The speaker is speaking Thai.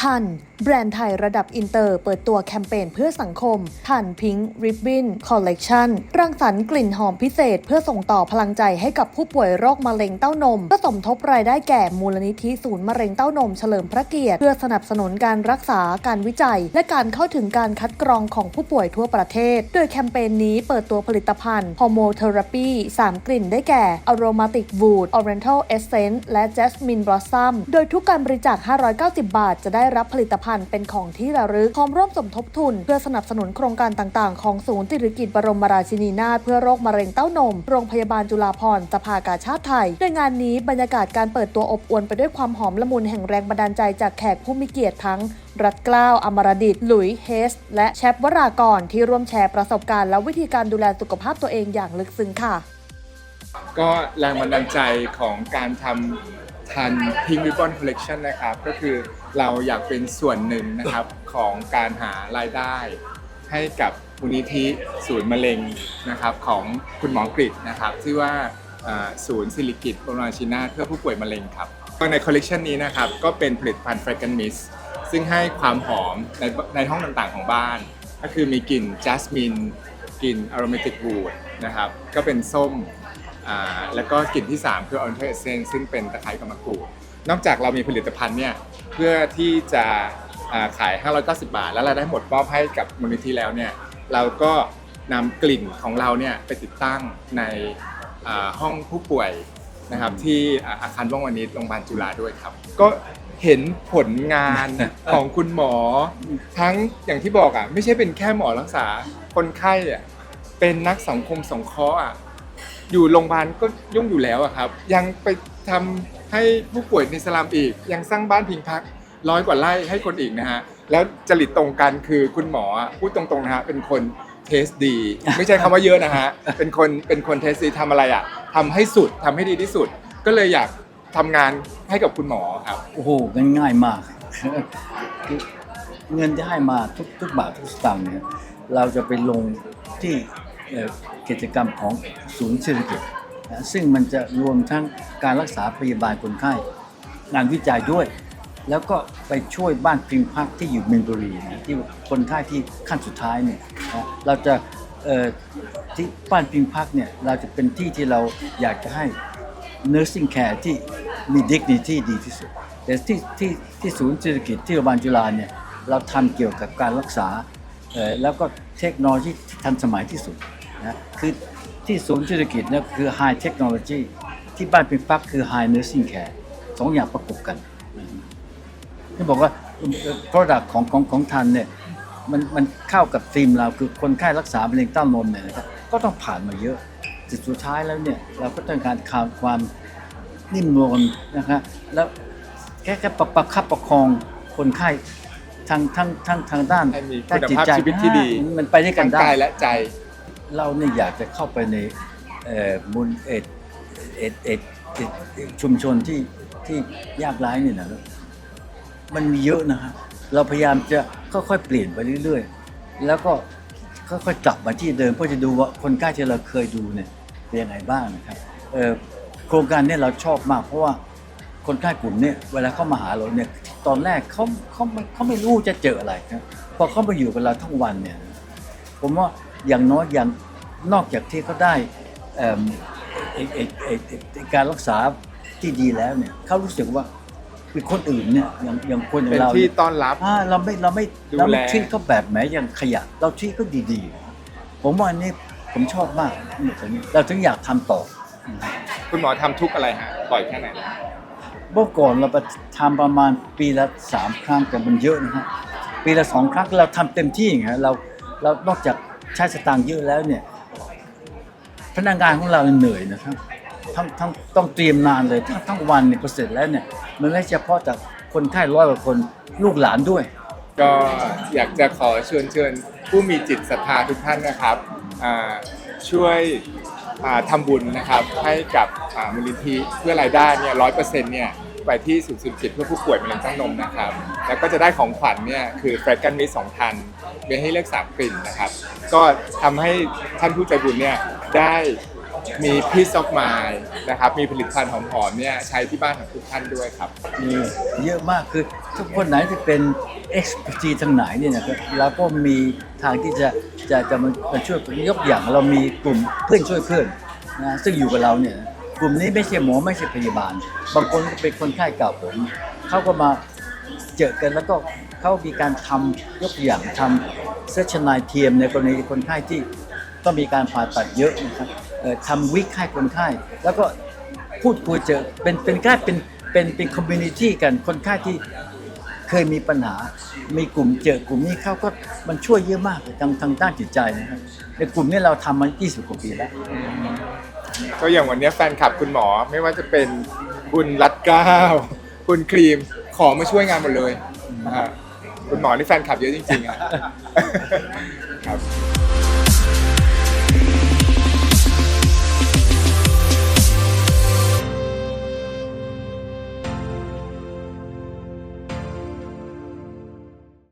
ทัน แบรนด์ไทยระดับอินเตอร์ เปิดตัวแคมเปญเพื่อสังคม ทันพิง k ์ริบบิ้นคอลเลกชันรังสรรค์กลิ่นหอมพิเศษ เพื่อส่งต่อพลังใจให้กับผู้ป่วยโรคมะเร็งเต้านมเพื่อสมทบรายได้แก่มูลนิธิศูนย์มะเร็งเต้านมเฉลิมพระเกียรติ เพื่อสนับสนุนการรักษาการวิจัย และการเข้าถึงการคัดกรองของผู้ป่วยทั่วประเทศ โดยแคมเปญนี้เปิดตัวผลิตภัณฑ์ฮอร์โมเทอราปี3 กลิ่นได้แก่ Aromatic Wood Oriental Essence และ Jasmine Blossom โดยทุกการบริจาค 590 บาทจะได้รับผลิตภัณฑ์เป็นของที่ระลึกพร้อมร่วมสมทบทุน เพื่อสนับสนุนโครงการต่างๆ ของศูนย์ติริกิตบรมราชินีนาถเพื่อโรคมะเร็งเต้านม โรงพยาบาลจุฬาภรณ์สภากาชาติไทยโดยงานนี้บรรยากาศการเปิดตัวอบอวลไปด้วยความหอมละมุนแห่งแรงบันดาลใจจากแขกผู้มีเกียรติทั้งรัฐเกล้าว อมรดิต หลุย เฮส และแชปวรากรที่ร่วมแชร์ประสบการณ์และวิธีการดูแลสุขภาพตัวเองอย่างลึกซึ้งค่ะ ก็แรงบันดาลใจของการทำ ทัน Pink Ribbon Collection นะครับ ก็คือเราอยากเป็นส่วนหนึ่งนะครับของการหารายได้ ให้กับมูลนิธิศูนย์มะเร็งนะครับของคุณหมอกฤษนะครับชื่อว่าศูนย์สิริกิตบรมราชินาเพื่อผู้ป่วยมะเร็งครับในคอลเลกชันนี้นะครับก็เป็นผลิตภัณฑ์ Fragrance Mist ซึ่งให้ความหอมในในห้องต่างๆของบ้าน ก็คือมีกลิ่นจัสมินกลิ่น aromatic wood นะครับก็เป็นส้ม อ่าแล้วก็กลิ่นที่ 3 คือ Oriental Essence ซึ่งเป็นตะไคร้กับมะกรูด นอกจากเรามีผลิตภัณฑ์เนี่ยเพื่อที่จะอ่าขาย 590 บาท แล้วเราได้หมดมอบให้กับมูลนิธิแล้วเนี่ยเราก็นำกลิ่นของเราเนี่ยไปติดตั้งในอ่าห้องผู้ป่วยนะครับที่อ่าอาคารว่องวานิชโรงพยาบาลจุฬาด้วยครับ ก็เห็นผลงาน ของคุณหมอ ทั้งอย่างที่บอกอะไม่ใช่เป็นแค่หมอรักษาคนไข้อะเป็นนักสังคมสงเคราะห์อะ อยู่โรงพยาบาลก็ยุ่งอยู่แล้วอะครับ ยังไปทำให้ผู้ป่วยในสลามอีก ยังสร้างบ้านพิงพักร้อยกว่าไร่ให้คนอีกนะฮะ แล้วจริตตรงกันคือคุณหมออะพูดตรงๆนะฮะเป็นคนเทสดี ไม่ใช่คำว่าเยอะนะฮะ เป็นคนเป็นคนเทสดีทำอะไรอะทำให้สุดทำให้ดีที่สุด ก็เลยอยากทำงานให้กับคุณหมอครับ โอ้โหง่ายๆมาก เงินที่ให้มาทุกทุกบาททุกสตางค์เนี่ยเราจะไปลงที่เอ่อ กิจกรรมของศูนย์เศรษฐกิจ ซึ่งมันจะรวมทั้งการรักษาพยาบาลคนไข้ งานวิจัยด้วย แล้วก็ไปช่วยบ้านพิงพักที่อยู่เมนบุรีนะที่คนไข้ที่ขั้นสุดท้ายเนี่ยนะเราจะที่บ้านพิงพักเนี่ยเราจะเป็นที่ที่เราอยากจะให้ nursing care ที่มี dignity ดีที่สุด แต่ที่ที่ที่ศูนย์เศรษฐกิจที่โรงพยาบาลจุฬาเนี่ยเราทำเกี่ยวกับการรักษาแล้วก็เทคโนโลยีที่ทันสมัยที่สุด นะคือที่ศูนย์เศรษฐกิจเนี่ยคือ high technology ที่บ้านเป็นฟักคือ high nursing care สองอย่างประกบกันนะที่บอกว่าเอ่อ product ของของของทันเนี่ยมันมันเข้ากับธีมเราคือคนไข้รักษามะเร็งเต้านมเนี่ยนะครับก็ต้องผ่านมาเยอะจุดสุดท้ายแล้วเนี่ยเราก็ต้องการความความนิ่มนวลนะครับแล้วแค่แค่ประประคับประคองคนไข้ทางทั้งทั้งทางด้านให้มีด้านคุณภาพชีวิตที่ดีอ่ามันไปด้วยกัทั้นงได้กายและใจ เราเนี่ยอยากจะเข้าไปในมูลเอ็ดเอ็ดเอ็ดชุมชนที่ที่ยากไร้เนี่ยนะมันมีเยอะนะฮะเราพยายามจะค่อยๆเปลี่ยนไปเรื่อยๆ แล้วก็ค่อยๆกลับมาที่เดิมเพื่อจะดูว่าคนใกล้ที่เราเคยดูเนี่ยเป็นยังไงบ้างนะครับโครงการเนี่ยเราชอบมากเพราะว่าคนใกล้กลุ่มเนี่ยเวลาเข้ามาหาเราเนี่ยตอนแรกเขาเขาไม่เขาไม่รู้จะเจออะไรครับพอเขามาอยู่กับเราทั้งวันเนี่ยผมว่า อย่างน้อยอย่างนอกจากที่เขาได้เอิ่มเอ่อเอ่อเอ่อเอ่อเอ่อการรักษาที่ดีแล้วเนี่ยเขารู้สึกว่าคือคนอื่นเนี่ยอย่างอย่างคนอย่างเป็นเราที่เนี่ยต้อนรับอ่าเราไม่เราไม่ดูเราไม่แลทีตเขาแบบแหมอย่างขยะ เราทีตเขาดีๆ ผมว่าอันนี้ผมชอบมากนี่ตรงนี้เราถึงอยากทำต่อ คุณหมอทำทุกอะไรฮะปล่อยแค่ไหนนะเมื่อก่อนเราไปทำประมาณปีละสามครั้งแต่มันเยอะนะฮะปีละสองครั้งเราทำเต็มที่อย่างเงี้ยเราเรานอกจาก ใช้สตางค์เยอะแล้วเนี่ยพนักงานของเราเหนื่อยนะครับทั้งทั้งต้องเตรียมนานเลยทั้งทั้งวันเนี่ยพอเสร็จแล้วเนี่ย มันไม่เฉพาะจากคนไข้ร้อยกว่าคนลูกหลานด้วย ก็อยากจะขอเชิญเชิญผู้มีจิตศรัทธาทุกท่านนะครับช่วยอ่าทำบุญนะครับให้กับมูลนิธิเพื่อรายได้เนี่ยร้อยเปอร์เซ็นต์เนี่ยไปที่ศูนย์สุขจิตเพื่อผู้ป่วยมะเร็งเต้านมนะครับ แล้วก็จะได้ของขวัญเนี่ยคือแฟรกันมีสองพันมีให้เลือกสามกลิ่นนะครับ ก็ทำให้ท่านผู้ใจบุญเนี่ยได้มี Peace of Mind นะครับมีผลิตภัณฑ์หอมๆเนี่ยใช้ที่บ้านของทุกท่านด้วยครับ มีเยอะมากคือทุกคนไหนที่เป็น expertise ทางไหนเนี่ยนะครับเราก็มีทางที่จะจะจะมามาช่วยยกอย่างเรามีกลุ่มเพื่อนช่วยเพื่อนนะซึ่งอยู่กับเราเนี่ยกลุ่มนี้ไม่ใช่หมอไม่ใช่พยาบาล บางคนก็เป็นคนไข้เก่าผมเขาก็มา เจอกันแล้วก็เขามีการทำยกตัวอย่างทำเซชนายเทียมในกรณีคนไข้ที่ต้องมีการผ่าตัดเยอะนะครับทำวิกให้คนไข้แล้วก็พูดคุยเจอเป็นเป็นกลาเป็นเป็นเป็นคอมมูนิตี้กันคนไข้ที่เคยมีปัญหา มีกลุ่มเจอกลุ่มนี้เขาก็มันช่วยเยอะมากทางทางด้านจิตใจนะครับในกลุ่มนี้เราทำมา20กว่าปีแล้วก็อย่างวันนี้แฟนคลับคุณหมอไม่ว่าจะเป็นคุณรัดเก้า คุณครีม ของมาช่วยงานหมดเลยนะฮะคุณหมอนี่แฟนคลับเยอะจริงๆอะ ครับ